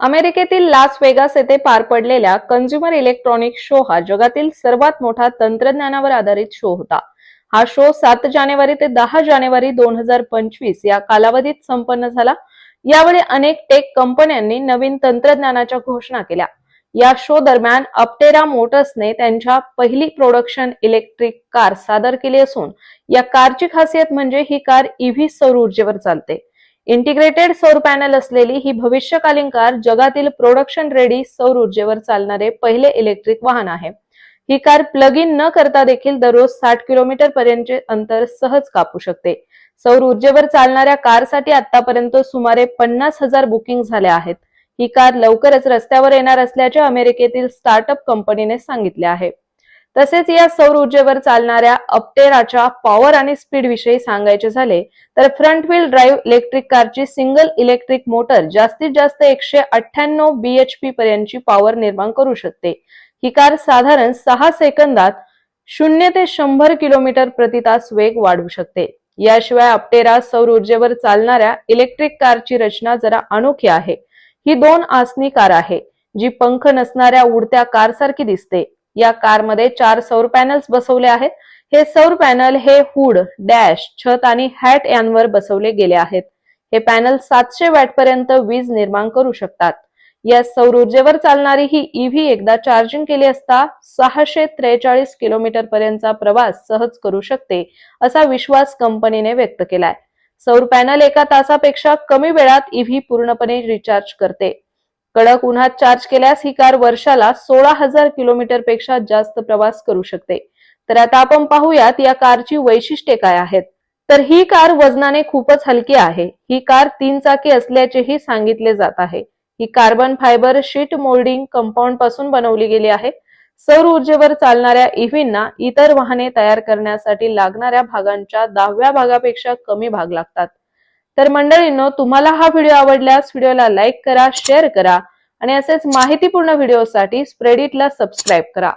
अमेरिकेतील Las Vegas येथे पार पडलेल्या कन्झ्युमर इलेक्ट्रॉनिक शो हा जगातील सर्वात मोठा तंत्रज्ञानावर आधारित शो होता. हा शो सात जानेवारी ते दहा जानेवारी दोन हजार पंचवीस या कालावधीत संपन्न झाला. यावेळी अनेक टेक कंपन्यांनी नवीन तंत्रज्ञानाच्या घोषणा केल्या. या शो दरम्यान अपटेरा मोटर्सने त्यांच्या पहिली प्रोडक्शन इलेक्ट्रिक कार सादर केली असून या कारची खासियत म्हणजे ही कार ईव्ही सौर ऊर्जेवर चालते. इंटिग्रेटेड सौर पॅनल असलेली ही भविष्यकालीन कार जगातील प्रोडक्शन रेडी सौर ऊर्जेवर चालणारे पहिले इलेक्ट्रिक वाहन आहे. ही कार प्लग इन न करता देखील दररोज साठ किलोमीटर पर्यंतचे अंतर सहज कापू शकते. सौर ऊर्जेवर चालणाऱ्या कारसाठी आतापर्यंत सुमारे पन्नास हजार बुकिंग झाल्या आहेत. ही कार लवकरच रस्त्यावर येणार असल्याचे अमेरिकेतील स्टार्टअप कंपनीने सांगितले आहे. तसेच या सौर ऊर्जेवर चालणाऱ्या अपटेराच्या पॉवर आणि स्पीड विषयी सांगायचे झाले तर फ्रंट व्हील ड्राईव्ह इलेक्ट्रिक कारची सिंगल इलेक्ट्रिक मोटर जास्तीत जास्त एकशे अठ्ठ्याण्णव बीएचपी पर्यंतची पॉवर निर्माण करू शकते. ही कार साधारण सहा सेकंदात शून्य ते शंभर किलोमीटर प्रति तास वेग वाढवू शकते. याशिवाय अपटेरा सौर ऊर्जेवर चालणाऱ्या इलेक्ट्रिक कारची रचना जरा अनोखी आहे. ही दोन आसनी कार आहे जी पंख नसणाऱ्या उडत्या कारसारखी दिसते. या कारमध्ये चार सौर पॅनल्स बसवले आहेत. हे सौर पॅनल हे हुड डॅश छत आणि हॅट यांवर बसवले गेले आहेत. हे पॅनल सातशे वॅट पर्यंत वीज निर्माण करू शकतात. या सौर ऊर्जेवर चालणारी ही ईव्ही एकदा चार्जिंग केली असता सहाशे त्रेचाळीस किलोमीटर पर्यंतचा प्रवास सहज करू शकते असा विश्वास कंपनीने व्यक्त केलाय. सौर पॅनल एका तासापेक्षा कमी वेळात ईव्ही पूर्णपणे रिचार्ज करते. कडक उन्हात चार्ज केल्यास ही कार वर्षाला सोळा हजार किलोमीटरपेक्षा जास्त प्रवास करू शकते. तर आता आपण पाहूयात या कारची वैशिष्ट्ये काय आहेत. तर ही कार वजनाने खूपच हलकी आहे. ही कार तीन चाकी असल्याचेही सांगितले जात आहे. ही कार्बन फायबर शीट मोल्डिंग कंपाऊंडपासून बनवली गेली आहे. सौर ऊर्जेवर चालणाऱ्या इव्हींना इतर वाहने तयार करण्यासाठी लागणाऱ्या भागांच्या दहाव्या भागापेक्षा कमी भाग लागतात. तर मंडळींनो तुम्हाला हा व्हिडिओ आवडल्यास व्हिडिओला लाईक करा शेअर करा आणि असेच माहितीपूर्ण व्हिडिओसाठी स्प्रेडिटला सबस्क्राईब करा.